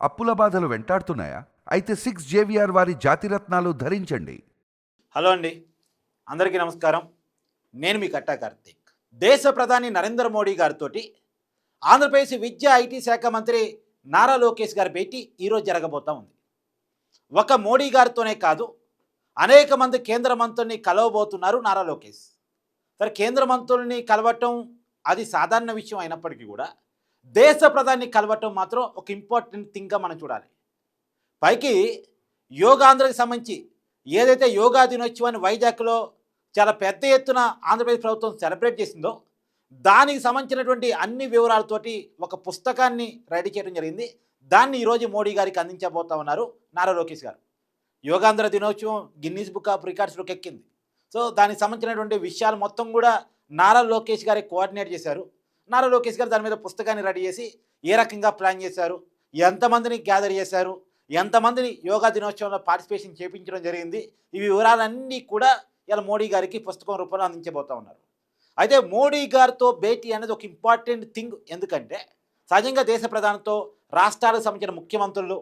అప్పుల బాధలు వెంటాడుతున్నాయా? అయితే సిక్స్ జేవిఆర్ వారి జాతిరత్నాలు ధరించండి. హలో అండి. అందరికీ నమస్కారం. నేను మీ కట్టా కార్తీక్. దేశ ప్రధాని నరేంద్ర మోడీ గారితో ఆంధ్రప్రదేశ్ విద్యా ఐటీ శాఖ మంత్రి నారా లోకేష్ గారి భేటీ ఈరోజు జరగబోతా ఉంది. ఒక మోడీ గారితోనే కాదు అనేక మంది కేంద్ర మంత్రుల్ని కలవబోతున్నారు నారా లోకేష్. సరే కేంద్ర మంత్రుల్ని కలవటం అది సాధారణ విషయం అయినప్పటికీ కూడా దేశ ప్రధాని కలవటం మాత్రం ఒక ఇంపార్టెంట్ థింగ్గా మనం చూడాలి. పైకి యోగాంధ్రకి సంబంధించి ఏదైతే యోగా దినోత్సవాన్ని వైజాగ్లో చాలా పెద్ద ఎత్తున ఆంధ్రప్రదేశ్ ప్రభుత్వం సెలబ్రేట్ చేసిందో దానికి సంబంధించినటువంటి అన్ని వివరాలతోటి ఒక పుస్తకాన్ని రెడీ చేయడం జరిగింది. దాన్ని ఈరోజు మోడీ గారికి అందించబోతా ఉన్నారు నారా లోకేష్ గారు. యోగాంధ్ర దినోత్సవం గిన్నీస్ బుక్ ఆఫ్ రికార్డ్స్లోకి ఎక్కింది. సో దానికి సంబంధించినటువంటి విషయాలు మొత్తం కూడా నారా లోకేష్ గారే కోఆర్డినేట్ చేశారు. నారా లోకేష్ గారు దాని మీద పుస్తకాన్ని రెడీ చేసి ఏ రకంగా ప్లాన్ చేశారు ఎంతమందిని గ్యాదర్ చేశారు ఎంతమందిని యోగా దినోత్సవంలో పార్టిసిపేషన్ చేపించడం జరిగింది ఈ వివరాలన్నీ కూడా ఇలా మోడీ గారికి పుస్తకం రూపంలో అందించబోతా ఉన్నారు. అయితే మోడీ గారితో భేటీ అనేది ఒక ఇంపార్టెంట్ థింగ్ ఎందుకంటే సహజంగా దేశ ప్రధానితో రాష్ట్రాలకు సంబంధించిన ముఖ్యమంత్రులు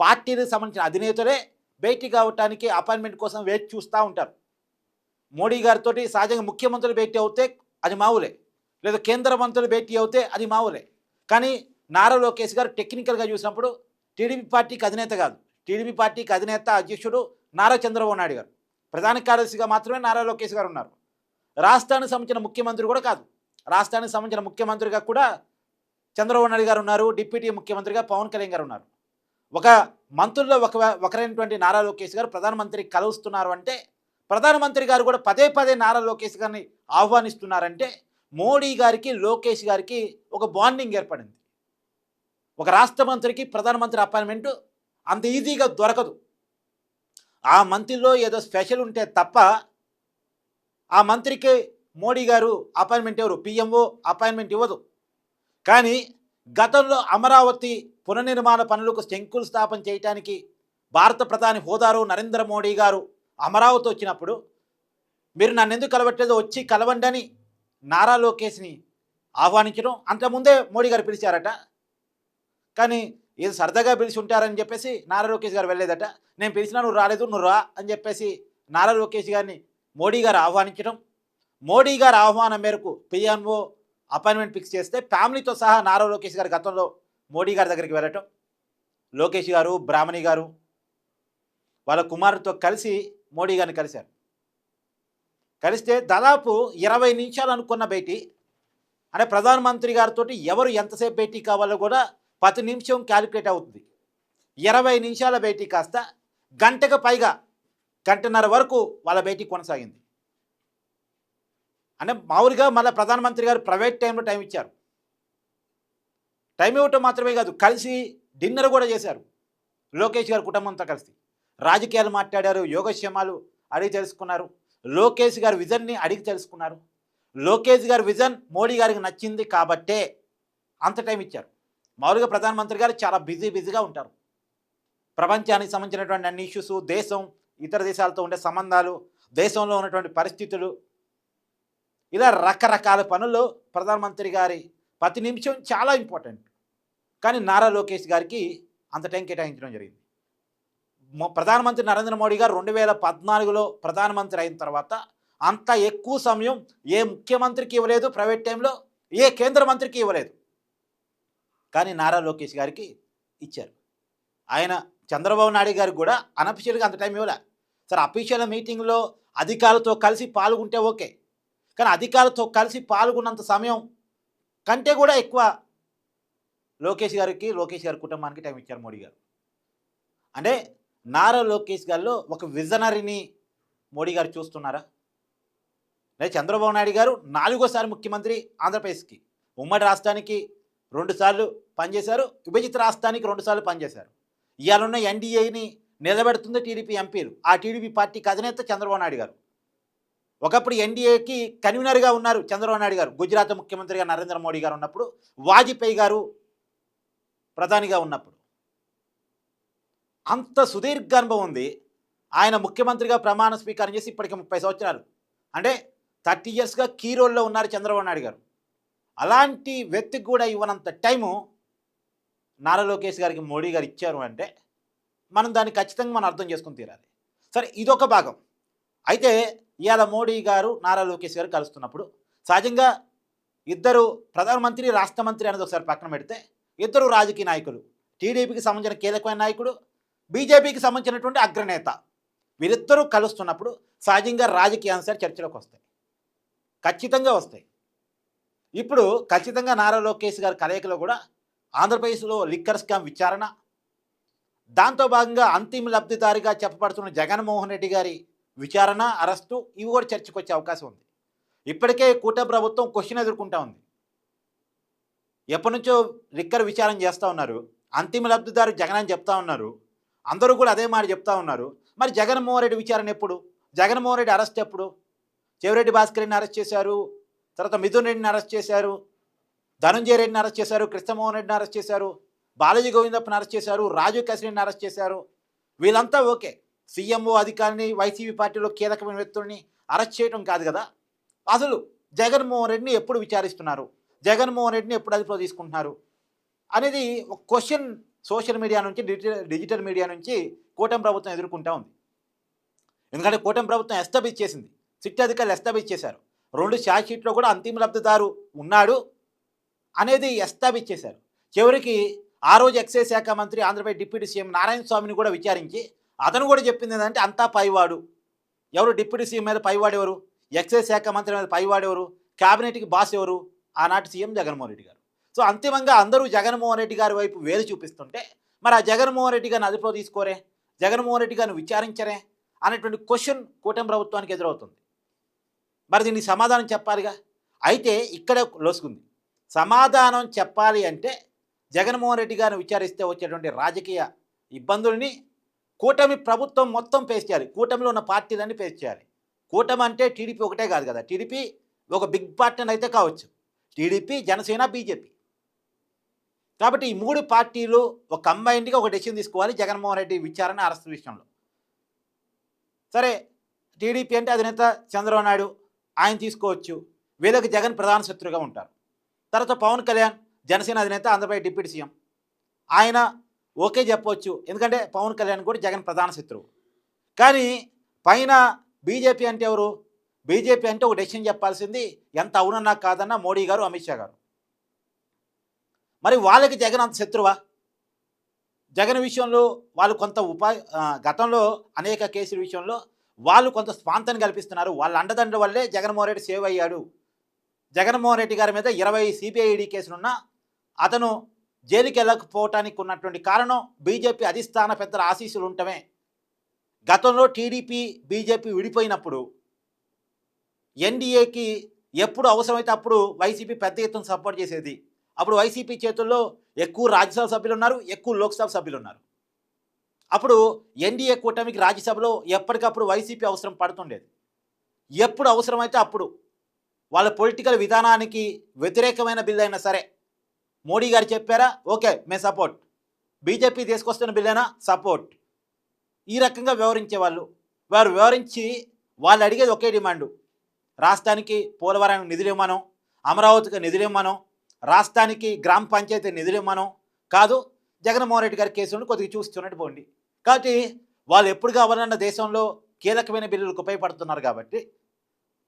పార్టీలకు సంబంధించిన అధినేతలే భేటీ కావటానికి అపాయింట్మెంట్ కోసం వేచి చూస్తూ ఉంటారు. మోడీ గారితో సహజంగా ముఖ్యమంత్రులు భేటీ అవుతే అది మావులే. లేదా కేంద్ర మంత్రులు భేటీ అవుతే అది మావులే కానీ నారా లోకేష్ గారు టెక్నికల్గా చూసినప్పుడు టీడీపీ పార్టీకి అధినేత కాదు. టీడీపీ పార్టీకి అధినేత అధ్యక్షుడు నారా చంద్రబాబు నాయుడు గారు. ప్రధాన కార్యదర్శిగా మాత్రమే నారా లోకేష్ గారు ఉన్నారు. రాష్ట్రానికి సంబంధించిన ముఖ్యమంత్రి కూడా కాదు. రాష్ట్రానికి సంబంధించిన ముఖ్యమంత్రిగా కూడా చంద్రబాబు నాయుడు గారు ఉన్నారు. డిప్యూటీ ముఖ్యమంత్రిగా పవన్ కళ్యాణ్ గారు ఉన్నారు. ఒక మంత్రుల్లో ఒక ఒకరైనటువంటి నారా లోకేష్ గారు ప్రధానమంత్రి కలుస్తున్నారు అంటే ప్రధానమంత్రి గారు కూడా పదే పదే నారా లోకేష్ గారిని ఆహ్వానిస్తున్నారంటే మోడీ గారికి లోకేష్ గారికి ఒక బాండింగ్ ఏర్పడింది. ఒక రాష్ట్ర మంత్రికి ప్రధానమంత్రి అపాయింట్మెంట్ అంత ఈజీగా దొరకదు. ఆ మంత్రిలో ఏదో స్పెషల్ ఉంటే తప్ప ఆ మంత్రికి మోడీ గారు అపాయింట్మెంట్ ఎవరు? పిఎంఓ అపాయింట్మెంట్ ఇవ్వదు. కానీ గతంలో అమరావతి పునర్నిర్మాణ పనులకు శంకుస్థాపన చేయటానికి భారత ప్రధాని హోదారు నరేంద్ర మోడీ గారు అమరావతి వచ్చినప్పుడు మీరు నన్ను ఎందుకు కలవట్లేదో? వచ్చి కలవండి అని నారా లోకేష్ని ఆహ్వానించడం. అంతకుముందే మోడీ గారు పిలిచారట. కానీ ఏదో సరదాగా పిలిచి ఉంటారని చెప్పేసి నారా లోకేష్ గారు వెళ్ళేదట నేను పిలిచినా నువ్వు రాలేదు నువ్వు రా అని చెప్పేసి నారా లోకేష్ గారిని మోడీ గారు ఆహ్వానించడం. మోడీ గారి ఆహ్వానం మేరకు పిఎన్ఓ అపాయింట్మెంట్ ఫిక్స్ చేస్తే ఫ్యామిలీతో సహా నారా లోకేష్ గారు గతంలో మోడీ గారి దగ్గరికి వెళ్ళటం. లోకేష్ గారు బ్రాహ్మణి గారు వాళ్ళ కుమారుడితో కలిసి మోడీ గారిని కలిశారు. కలిస్తే దాదాపు ఇరవై నిమిషాలు అనుకున్న భేటీ. అంటే ప్రధానమంత్రి గారితో ఎవరు ఎంతసేపు భేటీ కావాలో కూడా పది నిమిషం క్యాలిక్యులేట్ అవుతుంది. ఇరవై నిమిషాల భేటీ కాస్త గంటకు పైగా గంటన్నర వరకు వాళ్ళ భేటీ కొనసాగింది. అంటే మామూలుగా మళ్ళీ ప్రధానమంత్రి గారు ప్రైవేట్ టైంలో టైం ఇచ్చారు. టైం ఇవ్వటం మాత్రమే కాదు కలిసి డిన్నర్ కూడా చేశారు. లోకేష్ గారు కుటుంబంతో కలిసి. రాజకీయాలు మాట్లాడారు యోగక్షేమాలు అడిగి తెలుసుకున్నారు. లోకేష్ గారి విజన్ని అడిగి తెలుసుకున్నారు. లోకేష్ గారి విజన్ మోడీ గారికి నచ్చింది కాబట్టే అంత టైం ఇచ్చారు. మామూలుగా ప్రధానమంత్రి గారు చాలా బిజీ బిజీగా ఉంటారు. ప్రపంచానికి సంబంధించినటువంటి అన్ని ఇష్యూస్ దేశం ఇతర దేశాలతో ఉండే సంబంధాలు దేశంలో ఉన్నటువంటి పరిస్థితులు ఇలా రకరకాల పనులు ప్రధానమంత్రి గారి ప్రతి నిమిషం చాలా ఇంపార్టెంట్. కానీ నారా లోకేష్ గారికి అంత టైం కేటాయించడం జరిగింది. ప్రధానమంత్రి నరేంద్ర మోడీ గారు రెండు వేల పద్నాలుగులో ప్రధానమంత్రి అయిన తర్వాత అంత ఎక్కువ సమయం ఏ ముఖ్యమంత్రికి ఇవ్వలేదు ప్రైవేట్ టైంలో ఏ కేంద్ర మంత్రికి ఇవ్వలేదు. కానీ నారా లోకేష్ గారికి ఇచ్చారు. ఆయన చంద్రబాబు నాయుడు గారికి కూడా అనఫిషియల్గా అంత టైం ఇవ్వలే. సరే అఫీషియల్ మీటింగ్లో అధికారులతో కలిసి పాల్గొంటే ఓకే. కానీ అధికారులతో కలిసి పాల్గొన్నంత సమయం కంటే కూడా ఎక్కువ లోకేష్ గారికి లోకేష్ గారి కుటుంబానికి టైం ఇచ్చారు మోడీ గారు. అంటే నారా లోకేష్ గారిలో ఒక విజనరీని మోడీ గారు చూస్తున్నారా? లేదా చంద్రబాబు నాయుడు గారు నాలుగోసారి ముఖ్యమంత్రి ఆంధ్రప్రదేశ్కి ఉమ్మడి రాష్ట్రానికి రెండుసార్లు పనిచేశారు విభజిత రాష్ట్రానికి రెండుసార్లు పనిచేశారు. ఇవాళ ఎన్డీఏని నిలబెడుతుంది టీడీపీ ఎంపీలు. ఆ టీడీపీ పార్టీకి అధినేత చంద్రబాబు నాయుడు గారు. ఒకప్పుడు ఎన్డీఏకి కన్వీనర్గా ఉన్నారు చంద్రబాబు నాయుడు గారు. గుజరాత్ ముఖ్యమంత్రిగా నరేంద్ర మోడీ గారు ఉన్నప్పుడు వాజ్పేయి గారు ప్రధానిగా ఉన్నప్పుడు. అంత సుదీర్ఘ అనుభవం ఉంది. ఆయన ముఖ్యమంత్రిగా ప్రమాణ స్వీకారం చేసి ఇప్పటికి ముప్పై సంవత్సరాలు. అంటే థర్టీ ఇయర్స్గా కీ రోల్లో ఉన్నారు చంద్రబాబు నాయుడు గారు. అలాంటి వ్యక్తికి కూడా ఇవ్వనంత టైము నారా లోకేష్ గారికి మోడీ గారు ఇచ్చారు అంటే మనం దాన్ని ఖచ్చితంగా మనం అర్థం చేసుకుని తీరాలి. సరే ఇదొక భాగం. అయితే ఇవాళ మోడీ గారు నారా లోకేష్ గారు కలుస్తున్నప్పుడు సహజంగా ఇద్దరు ప్రధానమంత్రి రాష్ట్ర మంత్రి అనేది ఒకసారి పక్కన పెడితే ఇద్దరు రాజకీయ నాయకులు టీడీపీకి సంబంధించిన కీలకమైన నాయకుడు బీజేపీకి సంబంధించినటువంటి అగ్రనేత. వీరిద్దరూ కలుస్తున్నప్పుడు సహజంగా రాజకీయ అంశాలు చర్చలోకి వస్తాయి. ఖచ్చితంగా వస్తాయి. ఇప్పుడు ఖచ్చితంగా నారా లోకేష్ గారి కలయికలో కూడా ఆంధ్రప్రదేశ్లో లిక్కర్ స్కామ్ విచారణ. దాంతో భాగంగా అంతిమ లబ్ధిదారిగా చెప్పబడుతున్న జగన్మోహన్ రెడ్డి గారి విచారణ అరెస్టు ఇవి కూడా చర్చకు వచ్చే అవకాశం ఉంది. ఇప్పటికే కూట ప్రభుత్వం క్వశ్చన్ ఎదుర్కొంటా ఉంది. ఎప్పటి నుంచో లిక్కర్ విచారణ చేస్తూ ఉన్నారు. అంతిమ లబ్ధిదారు జగన్ అని చెప్తా ఉన్నారు. అందరూ కూడా అదే మాట చెప్తా ఉన్నారు. మరి జగన్మోహన్ రెడ్డి విచారణ ఎప్పుడు? జగన్మోహన్ రెడ్డి అరెస్ట్ ఎప్పుడు? చెవిరెడ్డి భాస్కర్ రెడ్డిని అరెస్ట్ చేశారు. తర్వాత మిథున్ రెడ్డిని అరెస్ట్ చేశారు. ధనంజయ రెడ్డిని అరెస్ట్ చేశారు. కృష్ణమోహన్ రెడ్డిని అరెస్ట్ చేశారు. బాలాజీ గోవిందప్పని అరెస్ట్ చేశారు. రాజు కసిరెడ్డిని అరెస్ట్ చేశారు. వీళ్ళంతా ఓకే. సీఎంఓ అధికారిని వైసీపీ పార్టీలో కీలకమైన వ్యక్తుల్ని అరెస్ట్ చేయడం కాదు కదా? అసలు జగన్మోహన్ రెడ్డిని ఎప్పుడు విచారిస్తున్నారు? జగన్మోహన్ రెడ్డిని ఎప్పుడు అదుపులో తీసుకుంటున్నారు? అనేది ఒక క్వశ్చన్ సోషల్ మీడియా నుంచి డిజిటల్ డిజిటల్ మీడియా నుంచి కూటమి ప్రభుత్వం ఎదుర్కొంటూ ఉంది. ఎందుకంటే కూటమి ప్రభుత్వం ఎస్టాబ్లిష్ చేసింది. సిట్ అధికారులు ఎస్టాబ్లిష్ చేశారు. రెండు షార్ట్షీట్లో కూడా అంతిమ లబ్ధిదారు ఉన్నాడు అనేది ఎస్టాబ్లిష్ చేశారు. చివరికి ఆ రోజు ఎక్సైజ్ శాఖ మంత్రి ఆంధ్రప్రదేశ్ డిప్యూటీ సీఎం నారాయణ స్వామిని కూడా విచారించి అతను కూడా చెప్పింది ఏంటంటే అంతా పైవాడు. ఎవరు డిప్యూటీ సీఎం మీద పైవాడు ఎవరు ఎక్సైజ్ శాఖ మంత్రి మీద పైవాడు ఎవరు క్యాబినెట్కి బాస్ ఎవరు? ఆనాటి సీఎం జగన్మోహన్ రెడ్డి గారు. సో అంతిమంగా అందరూ జగన్మోహన్ రెడ్డి గారి వైపు వేలు చూపిస్తుంటే మరి ఆ జగన్మోహన్ రెడ్డి గారిని అదుపులో తీసుకోరే? జగన్మోహన్ రెడ్డి గారిని విచారించరే? అనేటువంటి క్వశ్చన్ కూటమి ప్రభుత్వానికి ఎదురవుతుంది. మరి దీనికి సమాధానం చెప్పాలిగా? అయితే ఇక్కడే లొసుకుంది. సమాధానం చెప్పాలి అంటే జగన్మోహన్ రెడ్డి గారిని విచారిస్తే వచ్చేటువంటి రాజకీయ ఇబ్బందుల్ని కూటమి ప్రభుత్వం మొత్తం పేస్ చేయాలి. కూటమిలో ఉన్న పార్టీలన్నీ పేస్ చేయాలి. కూటమి అంటే టీడీపీ ఒకటే కాదు కదా. టీడీపీ ఒక బిగ్ పార్టీ అయితే కావచ్చు. TDP Janasena BJP. కాబట్టి ఈ మూడు పార్టీలు ఒక కంబైన్డ్గా ఒక డెసిషన్ తీసుకోవాలి జగన్మోహన్ రెడ్డి విచారణ అరెస్ట్ విషయంలో. సరే టీడీపీ అంటే అధినేత చంద్రబాబు నాయుడు ఆయన తీసుకోవచ్చు. వీళ్ళకి జగన్ ప్రధాన శత్రుగా ఉంటారు. తర్వాత పవన్ కళ్యాణ్ జనసేన అధినేత ఆంధ్రప్రదేశ్ డిప్యూటీ సీఎం. ఆయన ఓకే చెప్పవచ్చు ఎందుకంటే పవన్ కళ్యాణ్ కూడా జగన్ ప్రధాన శత్రువు. కానీ పైన బీజేపీ అంటే ఎవరు? బీజేపీ అంటే ఒక డెసిషన్ చెప్పాల్సింది ఎంత అవునన్నా కాదన్నా మోడీ గారు అమిత్ షా గారు. మరి వాళ్ళకి జగన్ అంత శత్రువా? జగన్ విషయంలో వాళ్ళు కొంత ఉపా గతంలో అనేక కేసుల విషయంలో వాళ్ళు కొంత స్పాంతని కల్పిస్తున్నారు. వాళ్ళ అండదండ వల్లే జగన్మోహన్ రెడ్డి సేవ్ అయ్యాడు. జగన్మోహన్ రెడ్డి గారి మీద ఇరవై సిబిఐడి కేసులున్నా అతను జైలుకి వెళ్ళకపోవటానికి ఉన్నటువంటి కారణం బీజేపీ అధిష్టాన పెద్దల ఆశీస్సులు ఉండటమే. గతంలో టీడీపీ బీజేపీ విడిపోయినప్పుడు ఎన్డీఏకి ఎప్పుడు అవసరమైతే అప్పుడు వైసీపీ పెద్ద ఎత్తున సపోర్ట్ చేసేది. అప్పుడు వైసీపీ చేతుల్లో ఎక్కువ రాజ్యసభ సభ్యులు ఉన్నారు ఎక్కువ లోక్సభ సభ్యులు ఉన్నారు అప్పుడు ఎన్డీఏ కూటమికి రాజ్యసభలో ఎప్పటికప్పుడు వైసీపీ అవసరం పడుతుండేది. ఎప్పుడు అవసరమైతే అప్పుడు. వాళ్ళ పొలిటికల్ విధానానికి వ్యతిరేకమైన బిల్ అయినా సరే. మోడీ గారు చెప్పారా ఓకే మే సపోర్ట్. బీజేపీ తీసుకొస్తున్న బిల్ అయినా సపోర్ట్. ఈ రకంగా వివరించేవాళ్ళు వారు వివరించి వాళ్ళు అడిగేది ఒకే డిమాండు. రాష్ట్రానికి పోలవరానికి నిధులు ఇవ్వమనం అమరావతికి నిధులు ఇవ్వమనం రాష్ట్రానికి గ్రామ పంచాయతీ నిధులు ఇవ్వమనం కాదు జగన్మోహన్ రెడ్డి గారి కేసులను కొద్దిగా చూస్తున్నట్టు పోండి. కాబట్టి వాళ్ళు ఎప్పుడు కావాలన్న దేశంలో కీలకమైన బిల్లులకు ఉపయోగపడుతున్నారు కాబట్టి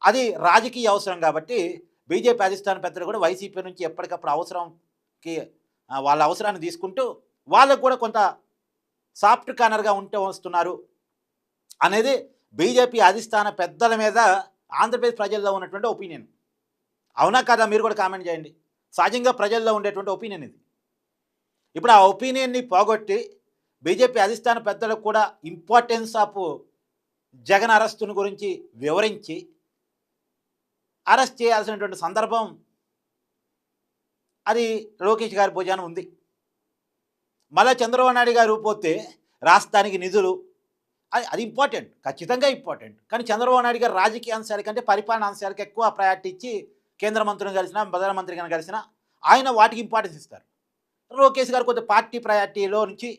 అది రాజకీయ అవసరం కాబట్టి బీజేపీ అధిష్టాన పెద్దలు కూడా వైసీపీ నుంచి ఎప్పటికప్పుడు అవసరంకి వాళ్ళ అవసరాన్ని తీసుకుంటూ వాళ్ళకు కూడా కొంత సాఫ్ట్ కార్నర్గా ఉంటే వస్తున్నారు అనేది బీజేపీ అధిష్టాన పెద్దల మీద ఆంధ్రప్రదేశ్ ప్రజల్లో ఉన్నటువంటి ఒపీనియన్. అవునా కదా? మీరు కూడా కామెంట్ చేయండి. సహజంగా ప్రజల్లో ఉండేటువంటి ఒపీనియన్ ఇది. ఇప్పుడు ఆ ఒపీనియన్ని పోగొట్టి బీజేపీ అధిష్టాన పెద్దలకు కూడా ఇంపార్టెన్స్ ఆఫ్ జగన్ అరెస్టును గురించి వివరించి అరెస్ట్ చేయాల్సినటువంటి సందర్భం అది లోకేష్ గారి భుజాన ఉంది. మళ్ళా చంద్రబాబు నాయుడు గారు పోతే రాష్ట్రానికి నిధులు అది అది ఇంపార్టెంట్ ఖచ్చితంగా ఇంపార్టెంట్. కానీ చంద్రబాబు నాయుడు గారు రాజకీయ అంశాల కంటే పరిపాలన అంశాలకు ఎక్కువ ప్రయారిటీ ఇచ్చి కేంద్ర మంత్రిని కలిసినా ప్రధానమంత్రి కానీ కలిసినా ఆయన వాటికి ఇంపార్టెన్స్ ఇస్తారు. లోకేష్ గారు కొంత పార్టీ ప్రయారిటీలో నుంచి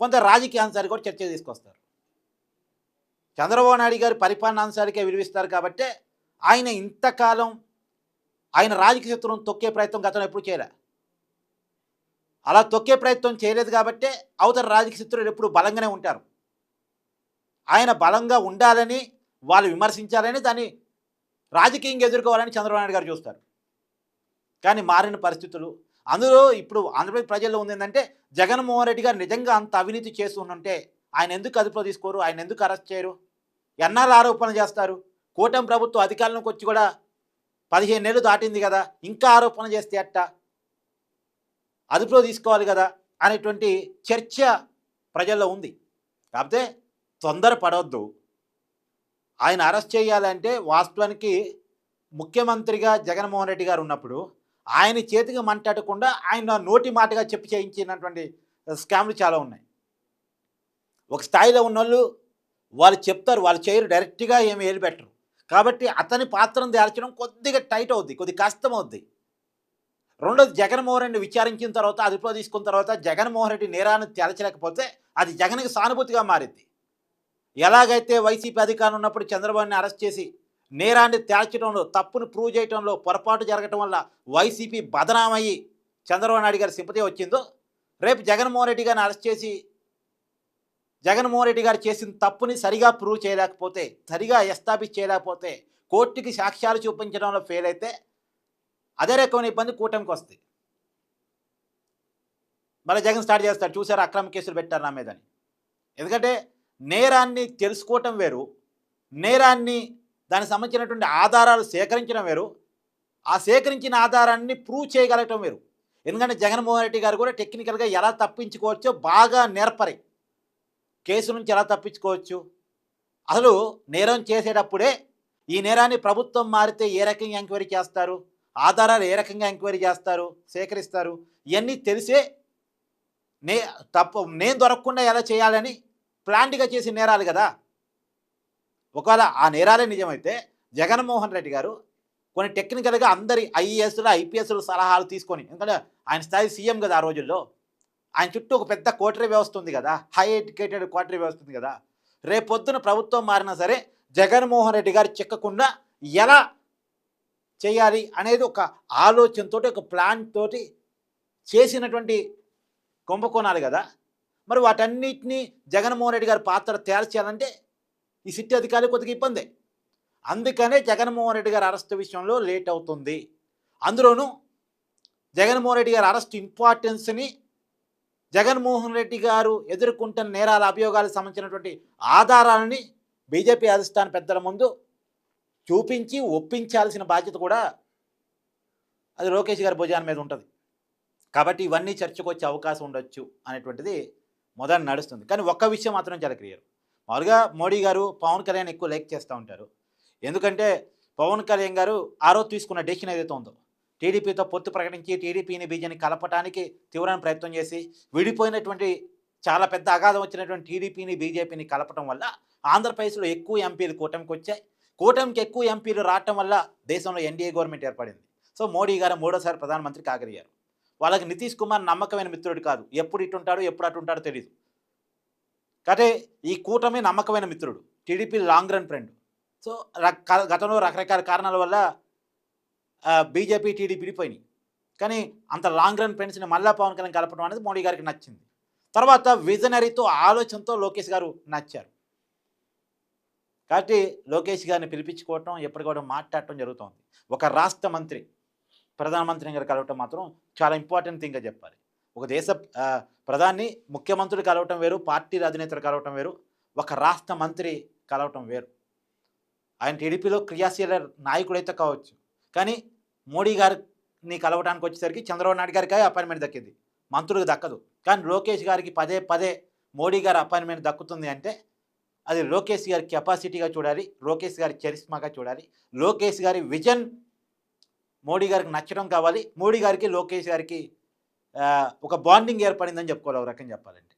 కొంత రాజకీయ అంశాలు కూడా చర్చ తీసుకొస్తారు. చంద్రబాబు నాయుడు గారి పరిపాలన అంశాలకే విలువిస్తారు కాబట్టి ఆయన ఇంతకాలం ఆయన రాజకీయ శత్రువును తొక్కే ప్రయత్నం గతంలో ఎప్పుడు చేయలే. అలా తొక్కే ప్రయత్నం చేయలేదు కాబట్టే అవతల రాజకీయ శత్రువులు ఎప్పుడు బలంగానే ఉంటారు. ఆయన బలంగా ఉండాలని వాళ్ళు విమర్శించాలని దాన్ని రాజకీయంగా ఎదుర్కోవాలని చంద్రబాబు నాయుడు గారు చూస్తారు. కానీ మారిన పరిస్థితులు అందులో ఇప్పుడు ఆంధ్రప్రదేశ్ ప్రజల్లో ఉంది ఏంటంటే జగన్మోహన్ రెడ్డి గారు నిజంగా అంత అవినీతి చేస్తుంటే ఆయన ఎందుకు అదుపులో తీసుకోరు? ఆయన ఎందుకు అరెస్ట్ చేయరు? ఎన్నాళ్ళు ఆరోపణలు చేస్తారు? కూటమి ప్రభుత్వం అధికారంలోకి వచ్చి కూడా పదిహేను నెలలు దాటింది కదా ఇంకా ఆరోపణ చేస్తే అట్ట అదుపులో తీసుకోవాలి కదా అనేటువంటి చర్చ ప్రజల్లో ఉంది. కాకపోతే తొందర పడవద్దు ఆయన అరెస్ట్ చేయాలంటే వాస్తవానికి ముఖ్యమంత్రిగా జగన్మోహన్ రెడ్డి గారు ఉన్నప్పుడు ఆయన చేతికి మంటాడకుండా ఆయన నోటి మాటగా చెప్పి చేయించినటువంటి స్కామ్లు చాలా ఉన్నాయి. ఒక స్థాయిలో ఉన్నోళ్ళు వాళ్ళు చెప్తారు వాళ్ళు చేయరు డైరెక్ట్గా ఏమి వేలిపెట్టరు కాబట్టి అతని పాత్రను దాల్చడం కొద్దిగా టైట్ అవుద్ది కొద్దిగా కష్టం అవుద్ది. రెండోది జగన్మోహన్ రెడ్డి విచారించిన తర్వాత అదుపులో తీసుకున్న తర్వాత జగన్మోహన్ రెడ్డి నేరాన్ని తేల్చలేకపోతే అది జగన్కి సానుభూతిగా మారింది ఎలాగైతే వైసీపీ అధికారం ఉన్నప్పుడు చంద్రబాబుని అరెస్ట్ చేసి నేరాన్ని తేల్చడంలో తప్పును ప్రూవ్ చేయడంలో పొరపాటు జరగటం వల్ల వైసీపీ బదనామయ్యి చంద్రబాబు నాయుడు గారి సింపతి వచ్చిందో రేపు జగన్మోహన్ రెడ్డి గారిని అరెస్ట్ చేసి జగన్మోహన్ రెడ్డి గారు చేసిన తప్పుని సరిగా ప్రూవ్ చేయలేకపోతే సరిగా ఎస్టాబ్లిష్ చేయలేకపోతే కోర్టుకి సాక్ష్యాలు చూపించడంలో ఫెయిల్ అయితే అదే రకమైన ఇబ్బంది కూటమికి వస్తుంది మళ్ళీ జగన్ స్టార్ట్ చేస్తాడు చూసారు అక్రమ కేసులు పెట్టారు నా మీదని. ఎందుకంటే నేరాన్ని తెలుసుకోవటం వేరు. నేరాన్ని దానికి సంబంధించినటువంటి ఆధారాలు సేకరించడం వేరు. ఆ సేకరించిన ఆధారాన్ని ప్రూవ్ చేయగలగటం వేరు. ఎందుకంటే జగన్మోహన్ రెడ్డి గారు కూడా టెక్నికల్గా ఎలా తప్పించుకోవచ్చో బాగా నేర్పరి. కేసు నుంచి ఎలా తప్పించుకోవచ్చు? అసలు నేరం చేసేటప్పుడే ఈ నేరాన్ని ప్రభుత్వం మారితే ఏ రకంగా ఎంక్వైరీ చేస్తారు? ఆధారాలు ఏ రకంగా ఎంక్వైరీ చేస్తారు? సేకరిస్తారు? ఇవన్నీ తెలిసే నే తప్ప నేను దొరకకుండా ఎలా చేయాలని ప్లాంట్గా చేసిన నేరాలు కదా. ఒకవేళ ఆ నేరాలే నిజమైతే జగన్మోహన్ రెడ్డి గారు కొన్ని టెక్నికల్గా అందరి ఐఏఎస్లు ఐపీఎస్లు సలహాలు తీసుకొని ఎందుకంటే ఆయన స్థాయి సీఎం కదా ఆ రోజుల్లో. ఆయన చుట్టూ ఒక పెద్ద కోటరీ వ్యవస్థ ఉంది కదా. హై ఎడ్యుకేటెడ్ కోటరీ వ్యవస్థ ఉంది కదా. రేపొద్దున ప్రభుత్వం మారినా సరే జగన్మోహన్ రెడ్డి గారు చిక్కకుండా ఎలా చేయాలి అనేది ఒక ఆలోచనతోటి ఒక ప్లాన్ తోటి చేసినటువంటి కుంభకోణాలు కదా. మరి వాటన్నిటినీ జగన్మోహన్ రెడ్డి గారి పాత్ర తేల్చాలంటే ఈ సిటీ అధికారులు కొద్దిగా ఇబ్బందే. అందుకనే జగన్మోహన్ రెడ్డి గారి అరెస్ట్ విషయంలో లేట్ అవుతుంది. అందులోనూ జగన్మోహన్ రెడ్డి గారి అరెస్ట్ ఇంపార్టెన్స్ని జగన్మోహన్ రెడ్డి గారు ఎదుర్కొంటున్న నేరాల అభియోగాలకు సంబంధించినటువంటి ఆధారాలని బీజేపీ అధిష్టాన పెద్దల ముందు చూపించి ఒప్పించాల్సిన బాధ్యత కూడా అది లోకేష్ గారి భుజాన మీద ఉంటుంది. కాబట్టి ఇవన్నీ చర్చకు వచ్చే అవకాశం ఉండొచ్చు అనేటువంటిది మొదట నడుస్తుంది. కానీ ఒక్క విషయం మాత్రం చాలా క్లియర్. మామూలుగా మోడీ గారు పవన్ కళ్యాణ్ ఎక్కువ లైక్ చేస్తూ ఉంటారు. ఎందుకంటే పవన్ కళ్యాణ్ గారు ఆ రోజు తీసుకున్న డెసిషన్ ఏదైతే ఉందో టీడీపీతో పొత్తు ప్రకటించి టీడీపీని బీజేని కలపటానికి తీవ్రమైన ప్రయత్నం చేసి విడిపోయినటువంటి చాలా పెద్ద అగాధం వచ్చినటువంటి టీడీపీని బీజేపీని కలపడం వల్ల ఆంధ్రప్రదేశ్లో ఎక్కువ ఎంపీలు కూటమికి వచ్చాయి. కూటమికి ఎక్కువ ఎంపీలు రావటం వల్ల దేశంలో ఎన్డీఏ గవర్నమెంట్ ఏర్పడింది. సో మోడీ గారు మూడోసారి ప్రధానమంత్రి కాగలిగారు. వాళ్ళకి నితీష్ కుమార్ నమ్మకమైన మిత్రుడు కాదు. ఎప్పుడు ఇటుంటాడో ఎప్పుడు అటుంటాడో తెలియదు కాబట్టి ఈ కూటమి నమ్మకమైన మిత్రుడు TDP long run friend. So గతంలో రకరకాల కారణాల వల్ల బీజేపీ టీడీపీ విడిపోయినాయి. కానీ అంత లాంగ్ రన్ ఫ్రెండ్స్ని మళ్ళా పవన్ కళ్యాణ్ కలపడం అనేది మోడీ గారికి నచ్చింది. తర్వాత విజనరీతో ఆలోచనతో లోకేష్ గారు నచ్చారు. కాబట్టి లోకేష్ గారిని పిలిపించుకోవటం ఎప్పటికప్పుడు మాట్లాడటం జరుగుతోంది. ఒక రాష్ట్ర మంత్రి ప్రధానమంత్రి గారు కలవటం మాత్రం చాలా ఇంపార్టెంట్ థింగ్గా చెప్పాలి. ఒక దేశ ప్రధాని ముఖ్యమంత్రులు కలవటం వేరు పార్టీల అధినేతలు కలవటం వేరు ఒక రాష్ట్ర మంత్రి కలవటం వేరు. ఆయన టీడీపీలో క్రియాశీల నాయకుడైతే కావచ్చు. కానీ మోడీ గారిని కలవడానికి వచ్చేసరికి చంద్రబాబు నాయుడు గారికి అపాయింట్మెంట్ దక్కింది. మంత్రులకు దక్కదు. కానీ లోకేష్ గారికి పదే పదే మోడీ గారి అపాయింట్మెంట్ దక్కుతుంది అంటే అది లోకేష్ గారి కెపాసిటీగా చూడాలి లోకేష్ గారి చరిస్మాగా చూడాలి లోకేష్ గారి విజన్ మోడీ గారికి నచ్చడం కావాలి. మోడీ గారికి లోకేష్ గారికి ఒక బాండింగ్ ఏర్పడిందని చెప్పుకోవాలి. ఒక రకం చెప్పాలంటే.